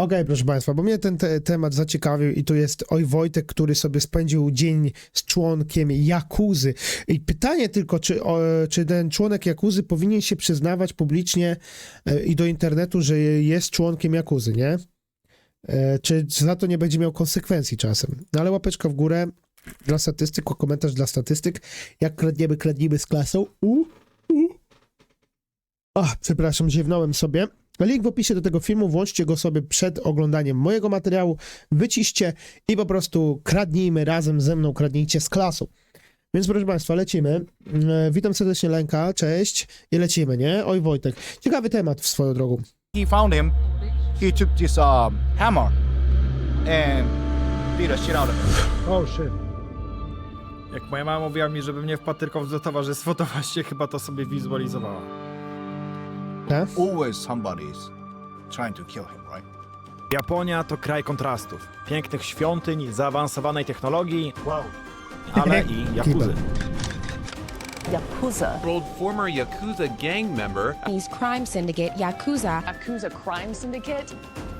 Okej, proszę Państwa, bo mnie ten te temat zaciekawił i tu jest oj Wojtek, który sobie spędził dzień z członkiem Jakuzy. I pytanie tylko, czy, o, czy ten członek Jakuzy powinien się przyznawać publicznie e, i do internetu, że jest członkiem Jakuzy, nie? E, Czy za to nie będzie miał konsekwencji czasem? No ale łapeczka w górę dla statystyk, komentarz dla statystyk. Jak kradniemy, kradniemy z klasą. U, u. Ach, przepraszam, ziewnąłem sobie. Link w opisie do tego filmu, włączcie go sobie przed oglądaniem mojego materiału, wyciście i po prostu kradnijmy razem ze mną, kradnijcie z klasą. Więc proszę Państwa, lecimy. E, Witam serdecznie Lenka, cześć i lecimy, nie? Oj Wojtek, ciekawy temat w swoją drogą. he found him, he took this um, hammer and beat the shit out of him. Oh shit. Jak moja mama mówiła mi, żebym nie wpadł tylko w towarzystwo, to właśnie chyba to sobie wizualizowała. Always somebody's trying to kill him, right? Japonia to kraj kontrastów. Pięknych świątyń, zaawansowanej technologii, ale i jakuzy. Yakuza. old former Yakuza gang member Japanese crime syndicate Yakuza Yakuza crime syndicate?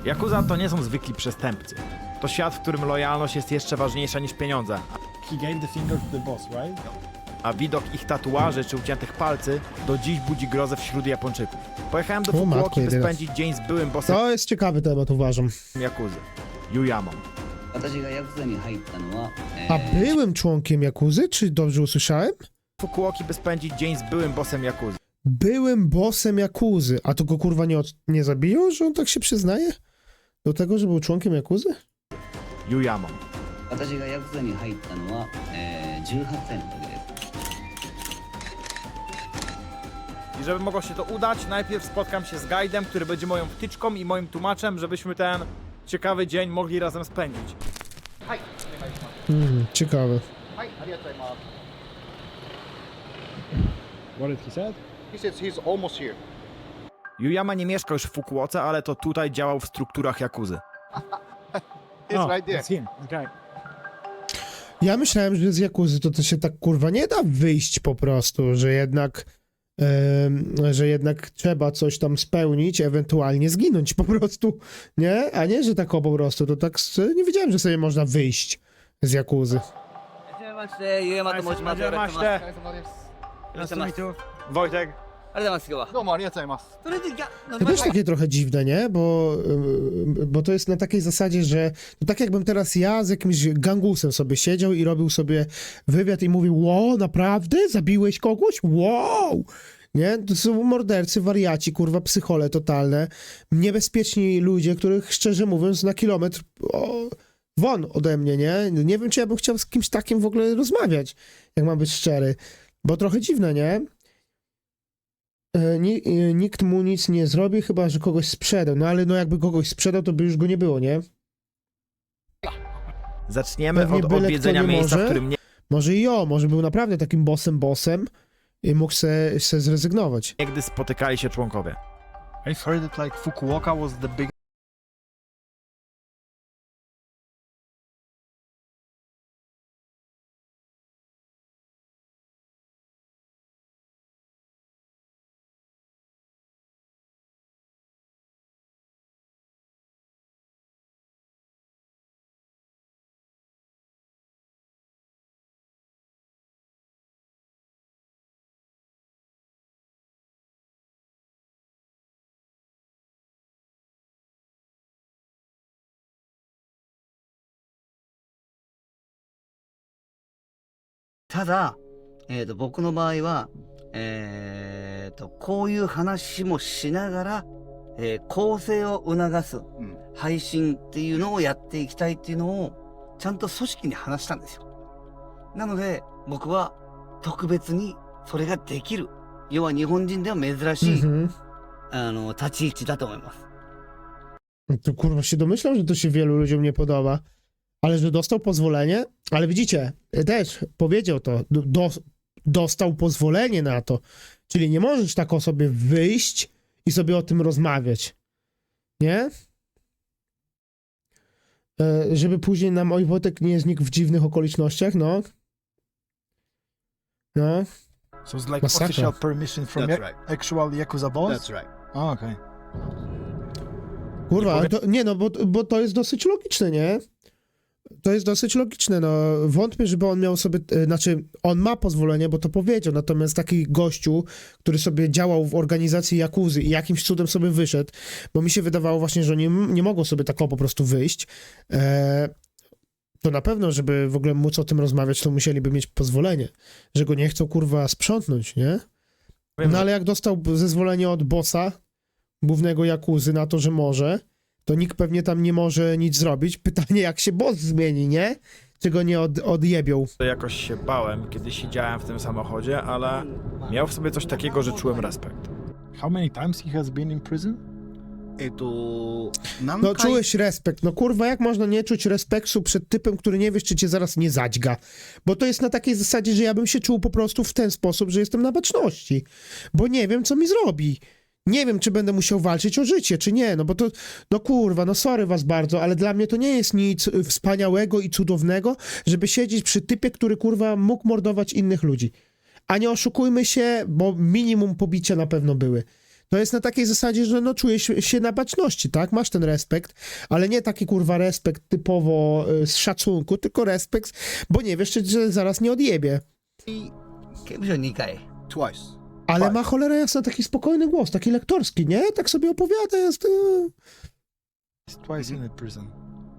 Jakuza to nie są zwykli przestępcy. To świat, w którym lojalność jest jeszcze ważniejsza niż pieniądze, He gave the finger to the boss, right? a widok ich tatuaży czy uciętych palcy do dziś budzi grozę wśród Japończyków. Pojechałem do O, matko Fukuoki, by jedyna. spędzić dzień z byłym bossem To jest ciekawy temat, uważam. Jakuzy, Yuyamon. 私がヤクザに入ったのは、え A ー byłem członkiem Jakuzy, czy dobrze usłyszałem? Fukuoki, by spędzić dzień z byłym bossem Jakuzy. Byłem bossem Jakuzy, a to go kurwa nie, od... nie zabiją, że on tak się przyznaje? Do tego, że był członkiem Jakuzy? Yuyamon. 私がヤクザに入ったのは、えー18歳の時です。 I żeby mogło się to udać, najpierw spotkam się z guidem, który będzie moją wtyczką i moim tłumaczem, żebyśmy ten ciekawy dzień mogli razem spędzić. Mhm, ciekawe. What did he said? He says he's almost here. Yuyama nie mieszkał już w Fukuoce, ale to tutaj działał w strukturach Jakuzy. He's oh, right there. That's him. Okay. Ja myślałem, że z Jakuzy to, to się tak kurwa nie da wyjść po prostu, że jednak że jednak trzeba coś tam spełnić, ewentualnie zginąć po prostu, nie? A nie, że tak o po prostu, to tak s- nie wiedziałem, że sobie można wyjść z Jakuzy. はじめまして、ゆうやまと申します。よろしくお願いします。よろしくお願いします。 Wojtek. ありがとうございます、今日は。どうもありがとうございます。それで、じゃあ、飲み To ま też しょう takie trochę dziwne, nie? Bo, y, bo to jest na takiej zasadzie, że to tak jakbym teraz ja z jakimś gangusem sobie siedział i robił sobie wywiad i mówił, wow, naprawdę? Zabiłeś kogoś? Wow! Nie? To są mordercy, wariaci, kurwa, psychole totalne. Niebezpieczni ludzie, których szczerze mówiąc na kilometr o, won ode mnie, nie? Nie wiem, czy ja bym chciał z kimś takim w ogóle rozmawiać, jak mam być szczery. Bo trochę dziwne, nie? E, e, nikt mu nic nie zrobi, chyba że kogoś sprzedał. No ale no jakby kogoś sprzedał, to by już go nie było, nie? Zaczniemy Pewnie od byle kto odwiedzenia nie miejsca, może. w którym Może i o, może był naprawdę takim bossem, bossem i mógł se, se zrezygnować. niegdy spotykali się członkowie. I've heard that like Fukuoka was the big「ただ、えー、と僕の場合は、えー、とこういう話もしながら、えー構成を促すうん配信っていうのをやっていきたいっていうのをちゃんと組織に話したんですよ。なので僕は特別にそれができる要は日本人では珍しい、Mhm. あの立ち位置だと思います。To kurwa się domyślam, że to się wielu ludziom nie podoba. Ale że dostał pozwolenie? Ale widzicie, też powiedział to, do, do, dostał pozwolenie na to. Czyli nie możesz tak o sobie wyjść i sobie o tym rozmawiać. Nie? E, żeby później nam oj Wojtek nie znikł w dziwnych okolicznościach, no. No. so it's like Masakra. official permission from That's right. actual Yakuza boss? That's right. Oh, okay. Kurwa, ale to, nie no, bo, bo to jest dosyć logiczne, nie? To jest dosyć logiczne, no. Wątpię, żeby on miał sobie, e, znaczy, on ma pozwolenie, bo to powiedział, natomiast taki gościu, który sobie działał w organizacji Jakuzy i jakimś cudem sobie wyszedł, bo mi się wydawało właśnie, że oni m- nie mogą sobie tak po prostu wyjść, e, to na pewno, żeby w ogóle móc o tym rozmawiać, to musieliby mieć pozwolenie, że go nie chcą, kurwa, sprzątnąć, nie? No ale jak dostał zezwolenie od bossa, głównego Jakuzy na to, że może, to nikt pewnie tam nie może nic zrobić. Pytanie, jak się boss zmieni, nie? Czy go nie od, odjebią? To jakoś się bałem, kiedy siedziałem w tym samochodzie, ale miał w sobie coś takiego, że czułem respekt. How many times he has been in prison? えっと、何 No 回 czułeś respekt. No kurwa, jak można nie czuć respektu przed typem, który nie wiesz, czy cię zaraz nie zadźga? Bo to jest na takiej zasadzie, że ja bym się czuł po prostu w ten sposób, że jestem na baczności. Bo nie wiem, co mi zrobi. nie wiem, czy będę musiał walczyć o życie, czy nie, no bo to, no kurwa, no sorry was bardzo, ale dla mnie to nie jest nic y, wspaniałego i cudownego, żeby siedzieć przy typie, który kurwa mógł mordować innych ludzi. A nie oszukujmy się, bo minimum pobicia na pewno były. To jest na takiej zasadzie, że no czujesz się na baczności, tak? Masz ten respekt, ale nie taki kurwa respekt typowo y, z szacunku, tylko respekt, bo nie wiesz, czy że zaraz nie odjebie. He came to Nikkei twice. Ale Tak. ma cholera jasna taki spokojny głos, taki lektorski, nie? Tak sobie opowiada, jest... y, He's twice in a prison.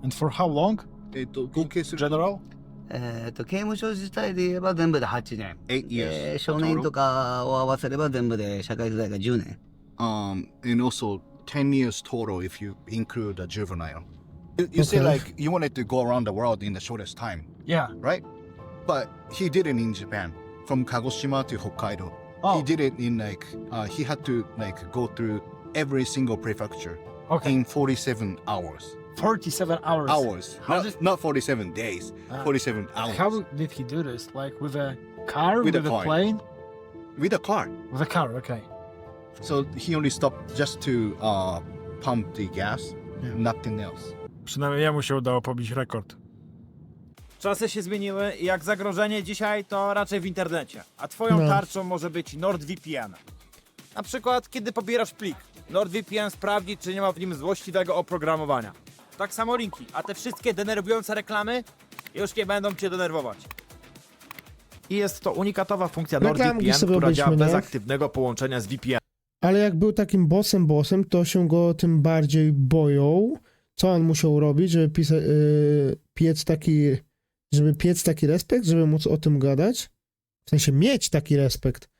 And for how long? えっと、合計すると General? えっと、刑務所自体で言えば全部で8年。 8 years. で少年とかを合わせれば全部で社会不在が10年。 Um, and also 10 years total if you include a juvenile. You, you say Okay. like you wanted to go around the world in the shortest time, Yeah. right? But he did it in Japan, from Kagoshima to Hokkaido. Oh. He did it in like uh, he had to like go through every single prefecture Okay. in 47 hours. 47 hours. Hours, How not, did- not 47 days. Ah. 47 hours How did he do this? Like with a car? With With, a a, car. plane? with a car. With a car, okay. So he only stopped just to uh, pump the gas, nothing else. Przynajmniej jemu się udało pobić rekord. Czasy się zmieniły i jak zagrożenie dzisiaj to raczej w internecie. A twoją No. tarczą może być NordVPN. Na przykład, kiedy pobierasz plik, NordVPN sprawdzi, czy nie ma w nim złośliwego oprogramowania. Tak samo linki, a te wszystkie denerwujące reklamy już nie będą cię denerwować. I jest to unikatowa funkcja Reklamki NordVPN, sobie która działa obejrzmy, bez nie? aktywnego połączenia z VPN. Ale jak był takim bossem bossem, to się go tym bardziej boją. Co on musiał robić, żeby pisa- y, piec taki, żeby piec taki respekt, żeby móc o tym gadać? W sensie mieć taki respekt.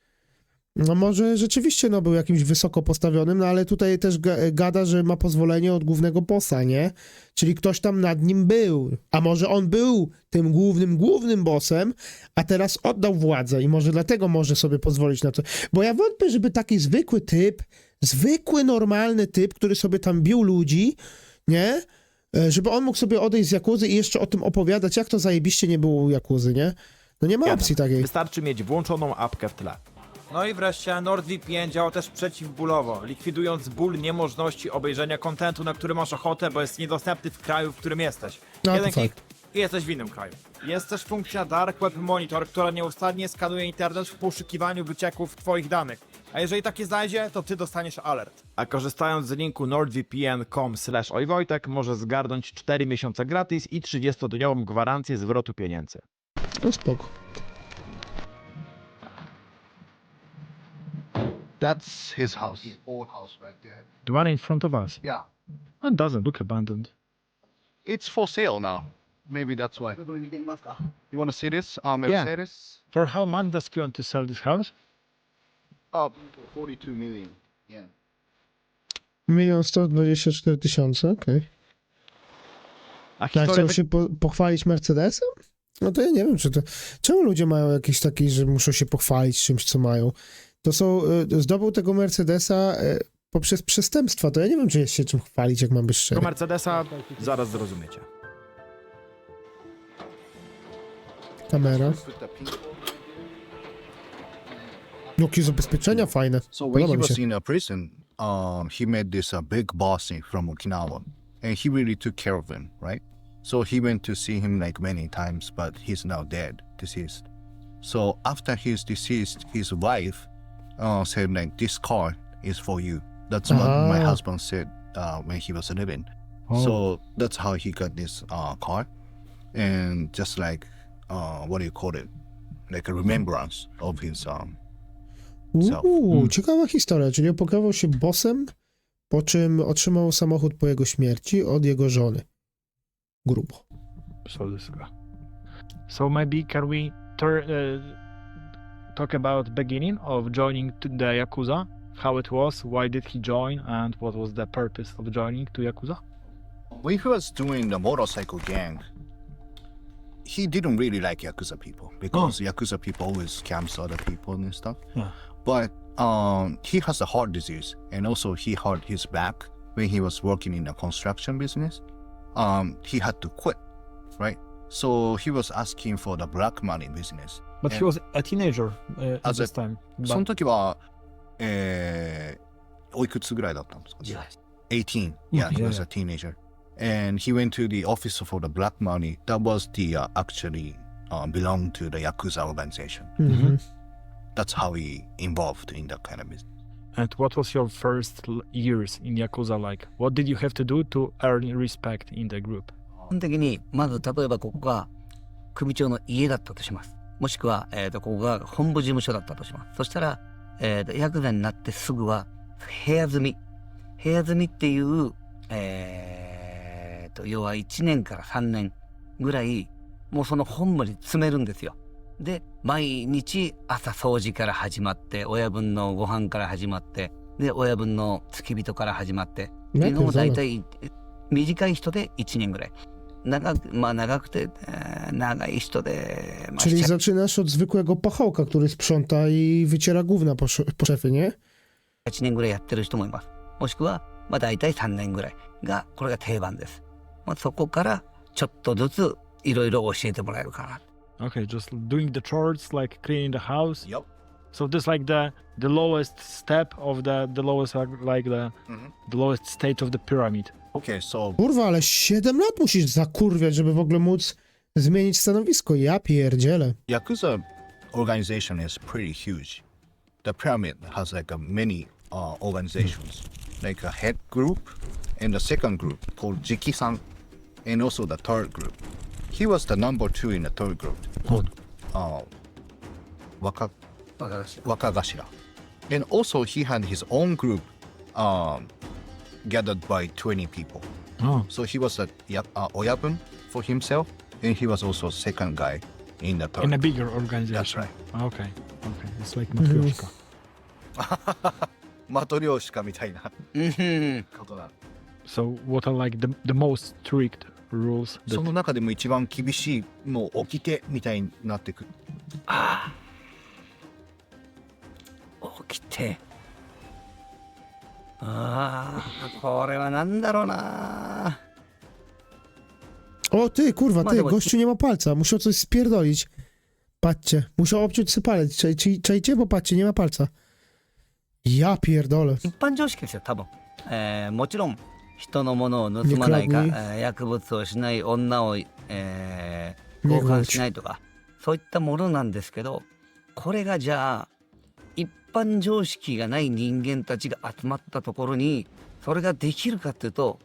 No może rzeczywiście no, był jakimś wysoko postawionym, no ale tutaj też ga- gada, że ma pozwolenie od głównego bossa, nie? Czyli ktoś tam nad nim był. A może on był tym głównym, głównym bossem, a teraz oddał władzę i może dlatego może sobie pozwolić na to. Bo ja wątpię, żeby taki zwykły typ, zwykły, normalny typ, który sobie tam bił ludzi, nie? E, Żeby on mógł sobie odejść z Jakuzy i jeszcze o tym opowiadać, jak to zajebiście nie było u Jakuzy, nie? No nie ma opcji takiej. Wystarczy mieć włączoną apkę w tle. No i wreszcie NordVPN działa też przeciwbólowo, likwidując ból niemożności obejrzenia kontentu, na który masz ochotę, bo jest niedostępny w kraju, w którym jesteś. No, Jeden klik i jesteś w innym kraju. Jest też funkcja Dark Web Monitor, która nieustannie skanuje internet w poszukiwaniu wycieków twoich danych. A jeżeli takie znajdzie, to ty dostaniesz alert. A korzystając z linku nordvpn.com ojwojtek może zgarnąć 4 miesiące gratis i 30-dniową gwarancję zwrotu pieniędzy. No spoko. That's his house. His old house right there. The one in front of us. Yeah. It doesn't look abandoned. It's for sale now. Maybe that's why. You want to see this? Um, Yeah. Mercedes? For how much does he want to sell this house? Uh, 42 million. Yeah. Milion sto dwadzieścia cztery tysiące, okej. A Okay. historia chciał się po, pochwalić Mercedesem? No to ja nie wiem, czy to... Czemu ludzie mają jakiś taki, że muszą się pochwalić czymś, co mają? To są... y, Zdobył tego Mercedesa y, poprzez przestępstwa, to ja nie wiem, czy jest się czym chwalić, jak mam być szczery. Tego Mercedesa zaraz zrozumiecie. Kamera. Put the pink- zabezpieczenia fajne. So when Podoba he mi was się. in a prison, um, he met this uh, big boss from Okinawa, and he really took care of him, right? So he went to see him like many times, but he's now dead, deceased. So after he's deceased, his wife uh, said like, "This car is for you." That's what my Ah. husband said uh, when he was living. Oh. So that's how he got this uh, car, and just like uh, what do you call it, like a remembrance of his um. Uuu, ciekawa historia, czyli opiekował się bossem, po czym otrzymał samochód po jego śmierci od jego żony. Grubo. So this guy. So maybe can we tur- uh, talk about beginning of joining to the Yakuza? How it was, why did he join, and what was the purpose of joining to Yakuza? When he was doing the motorcycle gang, he didn't really like Yakuza people because Yakuza people always scams other people and stuff. Yeah. But um, he has a heart disease and also he hurt his back when he was working in the construction business. Um, he had to quit, right? So he was asking for the black money business. But he was a teenager uh, at As a- this time. その But 時は、えー、おいくつぐらいだったんですか18 18. Yeah, he yeah, was a teenager. And he went to the office for the black money. That was the uh, actually uh, belonged to the Yakuza organization. Mhm. That's how he involved in that kind of business. and what was your first years in Yakuza like? What did you have to do to earn respect in the group? 基本的に、まず例えばここが組長の家だったとします。もしくは、えー、とここが本部事務所だったとします。そしたら、えー、とヤクザになってすぐは部屋住み。部屋住みっていう、えー、と要は1年から3年ぐらいもうその本部に詰めるんですよ。で毎日朝掃除から始まって親分のご飯から始まってで親分の付き人から始まってっていうのも大体短い人で1年ぐらい。長く、まあ長くて、えー長い人で、まあ、Czyli 7 zaczynasz od zwykłego pachołka, który sprząta i wyciera gówna po, po szefie, nie? 年ぐらいやってる人もいます。もしくは、まあ大体3年ぐらいが、これが定番です。まあそこからちょっとずついろいろ教えてもらえるかな。Okay, just doing the chores like cleaning the house. Yep. So this like the the lowest step of the the lowest like like the Mhm. the lowest state of the pyramid. Okay, so Kurwa, ale 7 lat musisz zakurwiać, żeby w ogóle móc zmienić stanowisko. Ja pierdzielę. Yakuza organization is pretty huge. The pyramid has like a many uh, organizations, like a head group and the second group called Jiki-san, and also the third group. He was the number two in the third group called uh, Waka わかりました。 Wakagashira. And also he had his own group um, gathered by 20 people. Oh, So he was a ya- uh, oyabun for himself, and he was also second guy in the third. in a bigger organization. That's right. Okay, okay. It's like matryoshka. マトリョーシカみたいなうん。ことだ。 So what are like the the most strict rules そ that の中でも一番厳しい、もう起きてみたいになってくる。起きて。ああ、これはなんだろうna. O ty, kurwa, Ma ty, chyba- gościu nie ma palca. Musiał coś spierdolić. Patrzcie, musiał obciąć sobie palec. Czaj- czaj- Czajcie, bo patrzcie, nie ma palca. Ja pierdolę. 一般常識ですよ多分、えーもちろん 人のものを盗まないか、肉えー薬物をしない女を、えー肉強姦しないとかそういったものなんですけどこれがじゃあ一般常識がない人間たちが集まったところにそれができるかっていうと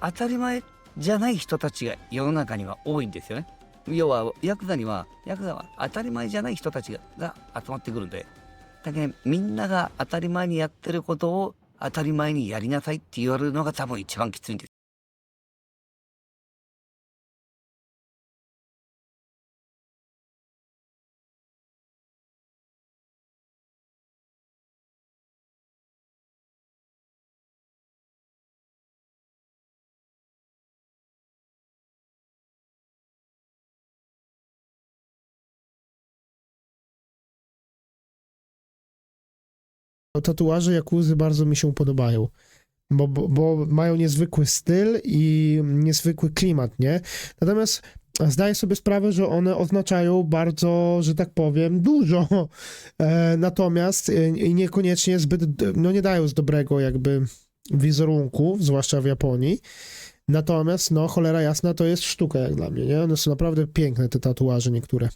当たり前じゃない人たちが世の中には多いんですよね。要はヤクザにはヤクザは当たり前じゃない人たちがが集まってくるんで。だけどみんなが当たり前にやってることを当たり前にやりなさいって言われるのが多分一番きついんです。Tatuaże Jakuzy bardzo mi się podobają. Bo, bo, bo mają niezwykły styl i niezwykły klimat, nie? Natomiast zdaję sobie sprawę, że one oznaczają bardzo, że tak powiem, dużo. E, natomiast e, niekoniecznie zbyt, no nie dają z dobrego jakby wizerunku, zwłaszcza w Japonii. Natomiast, no cholera jasna, to jest sztuka jak dla mnie, nie? One są naprawdę piękne, te tatuaże niektóre.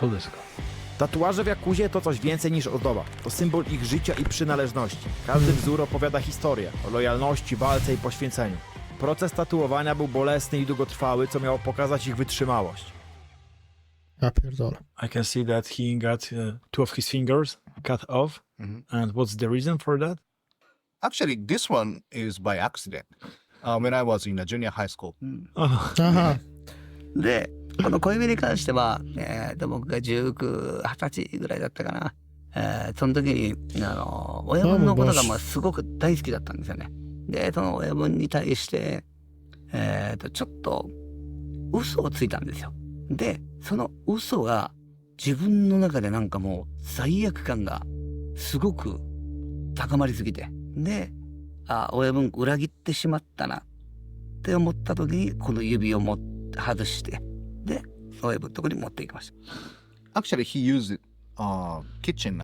guy. Tatuaże w Jakuzie to coś więcej niż ozdoba. To symbol ich życia i przynależności. Każdy wzór opowiada historię o lojalności, walce i poświęceniu. Proces tatuowania był bolesny i długotrwały, co miało pokazać ich wytrzymałość. Ja pierdolę. I can see that he got uh, two of his fingers cut off. Mhm. And what's the reason for that? Actually, this one is by accident. Uh, when I was in a junior high school. Oh, Aha. で、この小指に関しては、えーと僕が19、20歳ぐらいだったかな。えーその時に、あの、親分のことがまあすごく大好きだったんですよね。で、その親分に対して、えーと、ちょっと嘘をついたんですよ。で、その嘘が自分の中でなんかもう罪悪感がすごく高まりすぎて。で、あ、親分裏切ってしまったなって思った時に、この指をも外して、で、親分のとこに持っていきました。 Actually, he used it uh, kitchen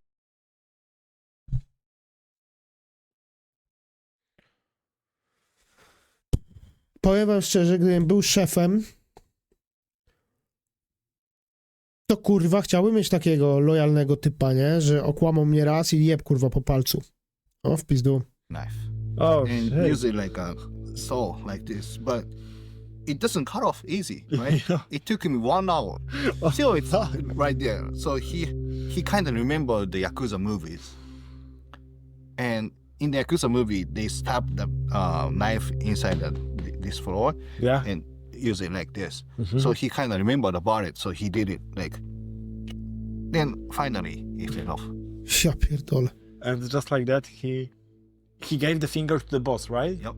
Powiem wam szczerze, gdybym był szefem, to kurwa chciałbym mieć takiego lojalnego typa, nie? Że okłamał mnie raz i jeb kurwa po palcu. O, w pizdu. knife oh and shit. use it like a saw, like this. But it doesn't cut off easy, right? Yeah. It took him one hour. Still, it's right there. So he he kind of remembered the Yakuza movies. And in the Yakuza movie, they stab the uh, knife inside the, this floor Yeah. and use it like this. Mhm. So he kind of remembered about it. So he did it like. Then finally, he fell off. Ja pierdolę. And just like that, he he gave the finger to the boss, right? Yep.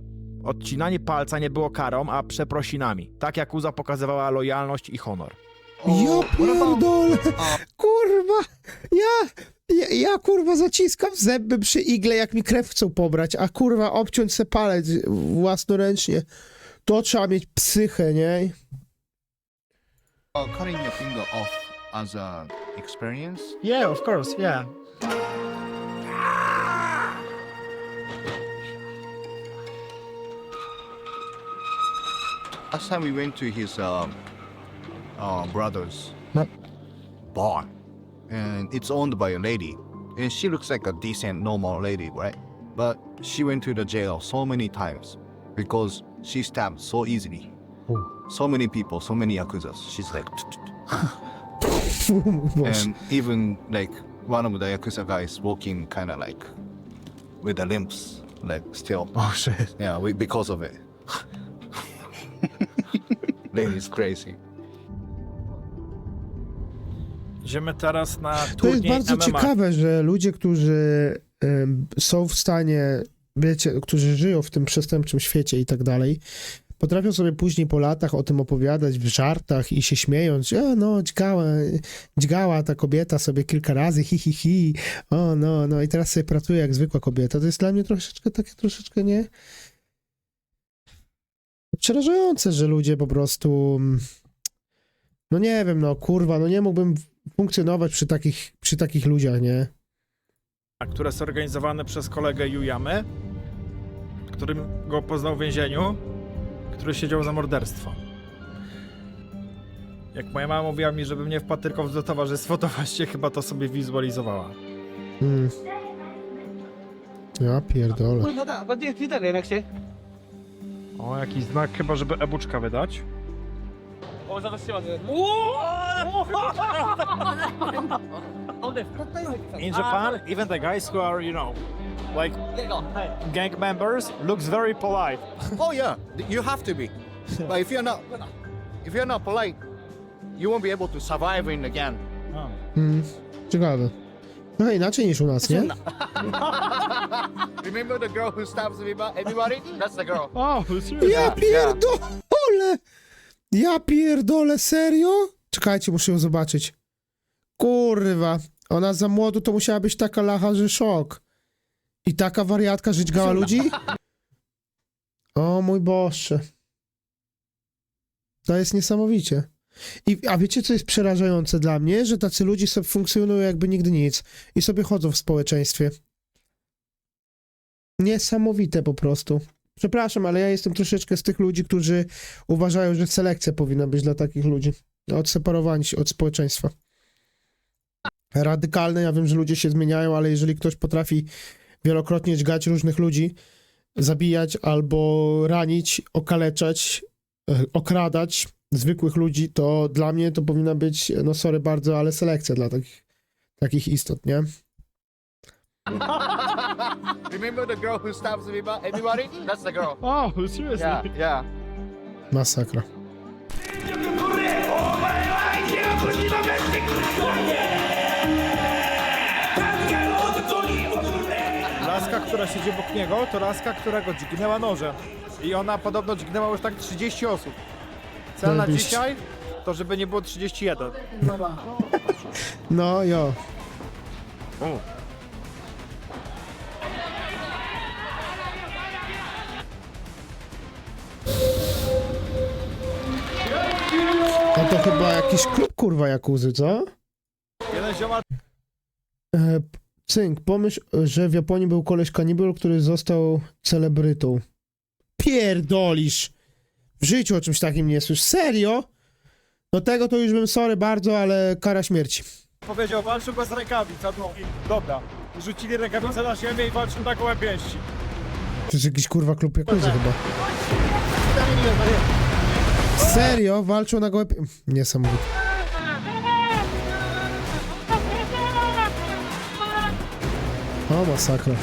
Odcinanie palca nie było karą, a przeprosinami. Tak Jakuza pokazywała lojalność i honor. Ja pierdolę. Kurwa. Ja, ja, ja kurwa zaciskam zęby przy igle, jak mi krew chcą pobrać, a kurwa obciąć se palec własnoręcznie. To trzeba mieć psychę, nie? uh, cutting your finger off as a experience. Yeah, of course. Yeah. Last time we went to his um, uh, brother's Yep. bar, and it's owned by a lady, and she looks like a decent, normal lady, right? But she went to the jail so many times because she stabbed so easily. So many people, so many yakuzas. She's like, and even like one of the yakuza guys walking kind of like with the limps, like still. Oh shit. Yeah, we, because of it. Lady's crazy. Idziemy teraz na To jest bardzo MMA. ciekawe, że ludzie, którzy są w stanie, wiecie, którzy żyją w tym przestępczym świecie i tak dalej, potrafią sobie później po latach o tym opowiadać w żartach i się śmiejąc, e, no, dźgała, dźgała ta kobieta sobie kilka razy, hi, hi, hi, o, no, no i teraz sobie pracuje jak zwykła kobieta. To jest dla mnie troszeczkę takie, troszeczkę nie... Przerażające, że ludzie po prostu... mm, No nie wiem, no kurwa, no nie mógłbym funkcjonować przy takich, przy takich ludziach, nie? które jest organizowane przez kolegę Yuyamy, którym go poznał w więzieniu, który siedział za morderstwo. Jak moja mama mówiła mi, żebym nie wpadł tylko w to towarzystwo, to właśnie chyba to sobie wizualizowała. Mm. Ja pierdolę. O, jakiś znak chyba, żeby e-buczka wydać. In Japan, even the guys who are, you know, like gang members, looks very polite. Oh yeah, you have to be. but if you're not, if you're not polite, you won't be able to survive in the gang. Mm. Ciekawe. No inaczej niż u nas, nie? Remember the girl who stabs everybo- everybody? That's the girl. O? Ja pierdolę! Ja pierdolę, serio? Czekajcie, muszę ją zobaczyć. Kurwa. Ona za młodu to musiała być taka lacha, że szok. I taka wariatka żyć gała ludzi? O mój Boże. To jest niesamowicie. I, a wiecie, co jest przerażające dla mnie? Że tacy ludzie sobie funkcjonują jakby nigdy nic i sobie chodzą w społeczeństwie. Niesamowite po prostu. Przepraszam, ale ja jestem troszeczkę z tych ludzi, którzy uważają, że selekcja powinna być dla takich ludzi. Odseparowani od społeczeństwa. radykalne. Ja wiem, że ludzie się zmieniają, ale jeżeli ktoś potrafi wielokrotnie dźgać różnych ludzi, zabijać albo ranić, okaleczać, e, okradać zwykłych ludzi, to dla mnie to powinna być, no sorry bardzo, ale selekcja dla takich, takich istot, nie? Remember the girl who stabs everybody? That's the girl. Oh, seriously? yeah. Masakra. Laska, która siedzi obok niego, to laska, którego dźgnęła nożem. I ona podobno dźgnęła już tak 30 osób. Cel na Zajebiście. dzisiaj to żeby nie było 31. No, jo. No to chyba jakiś klub kurwa Jakuzy, co? Jeden ziomal E, Cynk, pomyśl, że w Japonii był koleś kanibal, który został celebrytą. Pierdolisz! W życiu o czymś takim nie słysz. Serio? No tego to już bym sorry bardzo, ale kara śmierci. powiedział, walczył bez rękawic. a no, Dobra, rzucili rękawice na ziemię i walczył na gołe pięści. To jest jakiś kurwa klub Jakuzy chyba. Serio? Walczył na gołe... pi- Niesamowite. O, masakra.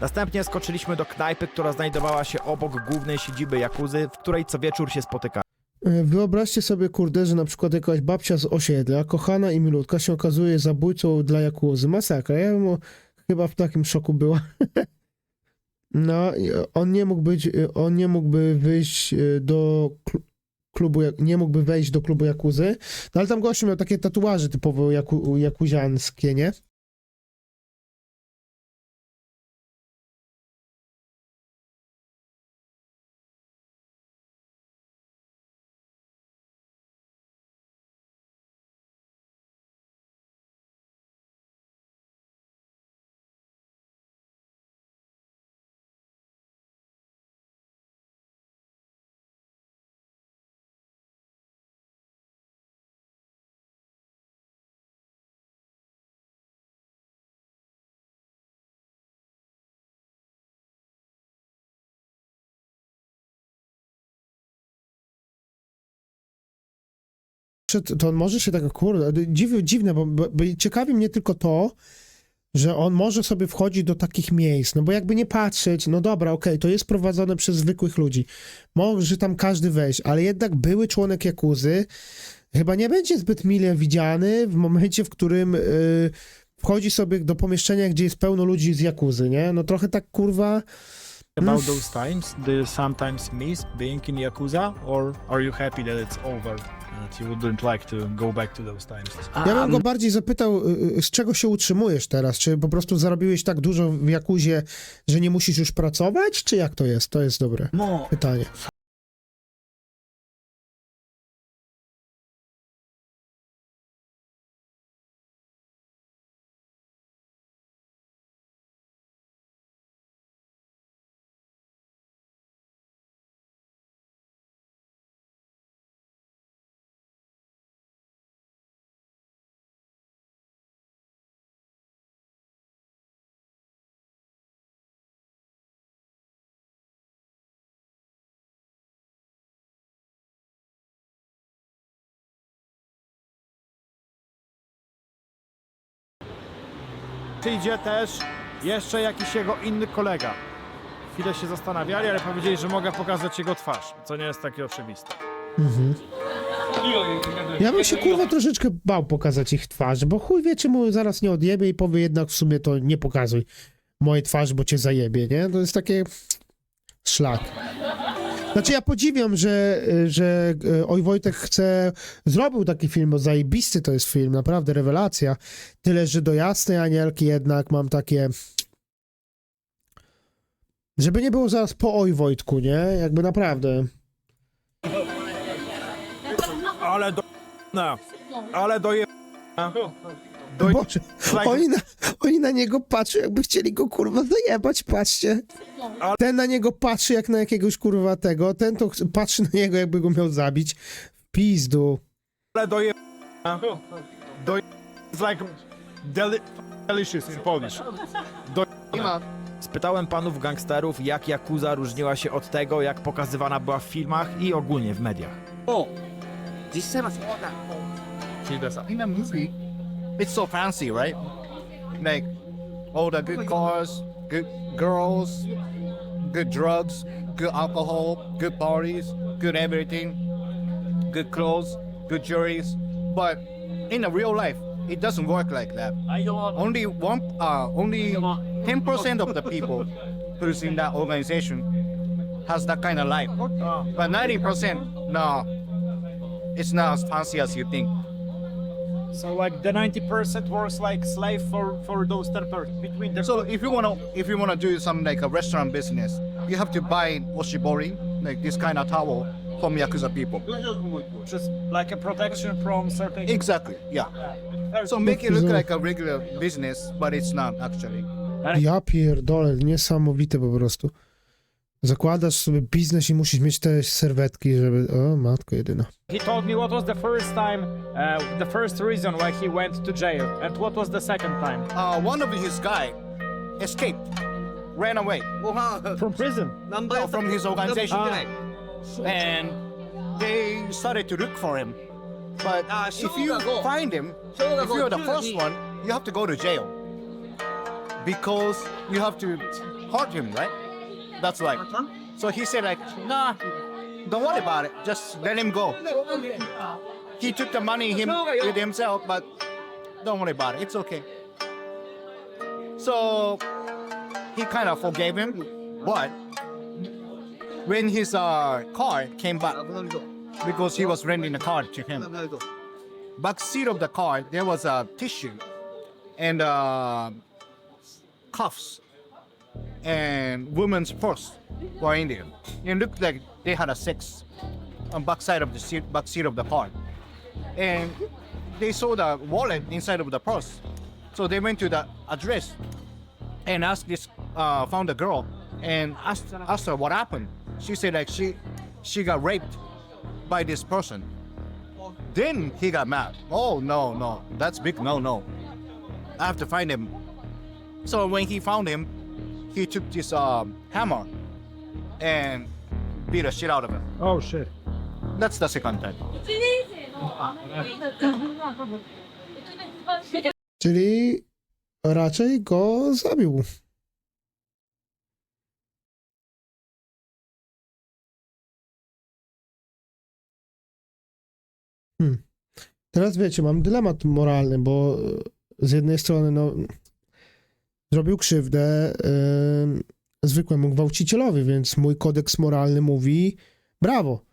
Następnie skoczyliśmy do knajpy, która znajdowała się obok głównej siedziby Jakuzy, w której co wieczór się spotykali. E, Wyobraźcie sobie, kurde, że na przykład jakaś babcia z osiedla, kochana i milutka, się okazuje zabójcą dla Jakuzy. Masakra. Ja bym chyba w takim szoku była. No, on nie mógł być, e, on nie mógłby wyjść e, do klu- klubu, nie mógłby wejść do klubu Jakuzy, no ale tam gościu miał takie tatuaże typowo jaku, jakuzianskie, nie? To on może się tak, kurde, dziw, dziwne, bo, bo, bo ciekawi mnie tylko to, że on może sobie wchodzić do takich miejsc, no bo jakby nie patrzeć, no dobra, okej, to jest prowadzone przez zwykłych ludzi, może tam każdy wejść, ale jednak były członek Jakuzy chyba nie będzie zbyt mile widziany w momencie, w którym y, wchodzi sobie do pomieszczenia, gdzie jest pełno ludzi z Jakuzy, nie? No trochę tak, kurwa, About those times, do you sometimes miss being in Yakuza, or are you happy that it's over? That you wouldn't like to go back to those times? Ja bym go bardziej zapytał, y, y, z czego się utrzymujesz teraz? Czy po prostu zarobiłeś tak dużo w Jakuzie, że nie musisz już pracować? Czy jak to jest? To jest dobre pytanie. Przyjdzie też jeszcze jakiś jego inny kolega. Chwilę się zastanawiali, ale powiedzieli, że mogę pokazać jego twarz, co nie jest takie oczywiste. Ja bym się kurwa troszeczkę bał pokazać ich twarz, bo chuj wie, czy mu zaraz nie odjebie i powie jednak w sumie to nie pokazuj mojej twarzy, bo cię zajebie, nie? To jest takie szlak. Znaczy ja podziwiam, że, że e, Oj Wojtek chce, zrobił taki film, bo zajebisty to jest film, naprawdę rewelacja. Tyle, że do Jasnej Anielki jednak mam takie... Żeby nie było zaraz po Oj Wojtku, nie? Jakby naprawdę. Ale do... Ale do. Do... Boże, oni na, oni na niego patrzą, jakby chcieli go kurwa zajebać, patrzcie. Ten na niego patrzy jak na jakiegoś kurwa tego, ten to ch- patrzy na niego jakby go miał zabić. W Pizdu. Ale do je... Do je... It's like deli- delicious in Polish. Do... Spytałem panów gangsterów, jak Yakuza różniła się od tego, jak pokazywana była w filmach i ogólnie w mediach. もう実際はそうだ In the movie, it's so fancy, right? Like all the good cars, good girls, good drugs, good alcohol, good parties, good everything, good clothes, good jewelries. But in the real life, it doesn't work like that. Only one, uh, only ten percent of the people who's in that organization has that kind of life. But ninety percent, no, it's not as fancy as you think. So like the 90% works like slave for, for those 10% between the... So if you wanna if you wanna do some like a restaurant business, you have to buy oshibori, like this kind of towel from Yakuza people. Just like a protection from certain... Exactly, yeah. So make it look like a regular business, but it's not actually. Ja pierdolę, niesamowite po prostu. Zakładasz sobie biznes i musisz mieć te serwetki, żeby... O, matko jedyna. He told me what was the first time, uh, the first reason why he went to jail, and what was the second time. Uh, one of his guy escaped, ran away From prison. uh, from his organization, ah. and they started to look for him. But Ah, if you find him, if you're the first one, you have to go to jail because you have to hurt him, right? That's right. So he said like, nah, don't worry about it. Just let him go. He took the money him with himself, but don't worry about it. It's okay. So he kind of forgave him, but when his uh, car came back, because he was renting the car to him, back seat of the car there was a tissue and uh, cuffs and woman's purse were Indian. It looked like they had a sex on back side of the seat, back seat of the car, and they saw the wallet inside of the purse. So they went to the address and asked this, uh, found the girl and asked, asked her what happened. She said like she she got raped by this person. Then he got mad. Oh no, no, that's big no no. I have to find him. So when he found him, he took this um, hammer and beat the shit out of him. Oh shit. That's the second time. Czyli raczej go zabił. Hmm. Teraz wiecie, mam dylemat moralny, bo e, z jednej strony, no, zrobił krzywdę em, zwykłemu gwałcicielowi, więc mój kodeks moralny mówi brawo.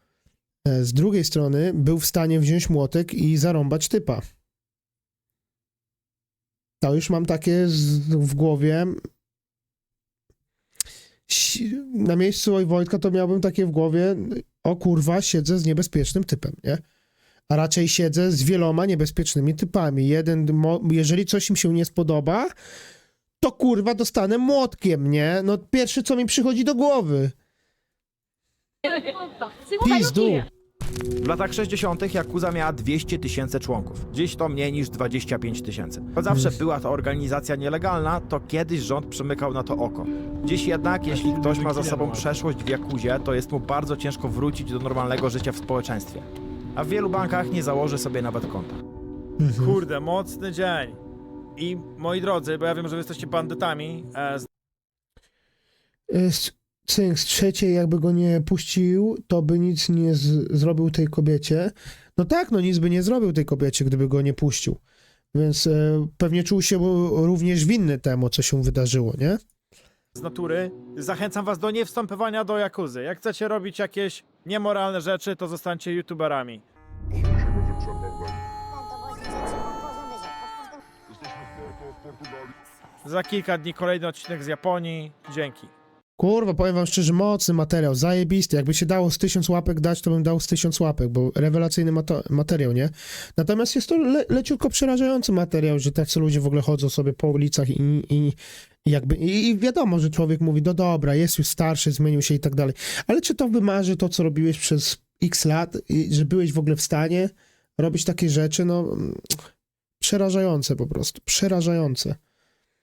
E, Z drugiej strony, był w stanie wziąć młotek i zarąbać typa. To już mam takie z, w głowie. Na miejscu oj Wojtka to miałbym takie w głowie, o kurwa, siedzę z niebezpiecznym typem, nie? A raczej siedzę z wieloma niebezpiecznymi typami. Jeden, jeżeli coś im się nie spodoba, to kurwa dostanę młotkiem, nie? No pierwsze, co mi przychodzi do głowy. Pizdu. W latach 60. Yakuza miała 200 tysięcy członków. Dziś to mniej niż 25 tysięcy. Choć zawsze była to organizacja nielegalna, to kiedyś rząd przymykał na to oko. Dziś jednak, jeśli ktoś ma za sobą przeszłość w Yakuzie, to jest mu bardzo ciężko wrócić do normalnego życia w społeczeństwie. A w wielu bankach nie założy sobie nawet konta. Kurde, mocny dzień. I moi drodzy, bo ja wiem, że wy jesteście bandytami, e, z- Cynk z trzeciej, jakby go nie puścił, to by nic nie z- zrobił tej kobiecie. No tak, no nic by nie zrobił tej kobiecie, gdyby go nie puścił. Więc e, pewnie czuł się również winny temu, co się wydarzyło, nie? z natury. Zachęcam was do niewstępowania do Jakuzy. Jak chcecie robić jakieś niemoralne rzeczy, to zostańcie youtuberami. Za kilka dni kolejny odcinek z Japonii. Dzięki. Kurwa, powiem wam szczerze, mocny materiał, zajebisty. Jakby się dało z tysiąc łapek dać, to bym dał z tysiąc łapek, bo rewelacyjny materiał, nie? Natomiast jest to le- leciutko przerażający materiał, że tacy ludzie w ogóle chodzą sobie po ulicach i, i, jakby, i, i wiadomo, że człowiek mówi, no dobra, jest już starszy, zmienił się i tak dalej. Ale czy to wymarzy to, co robiłeś przez x lat, że byłeś w ogóle w stanie robić takie rzeczy, no... przerażające po prostu, przerażające.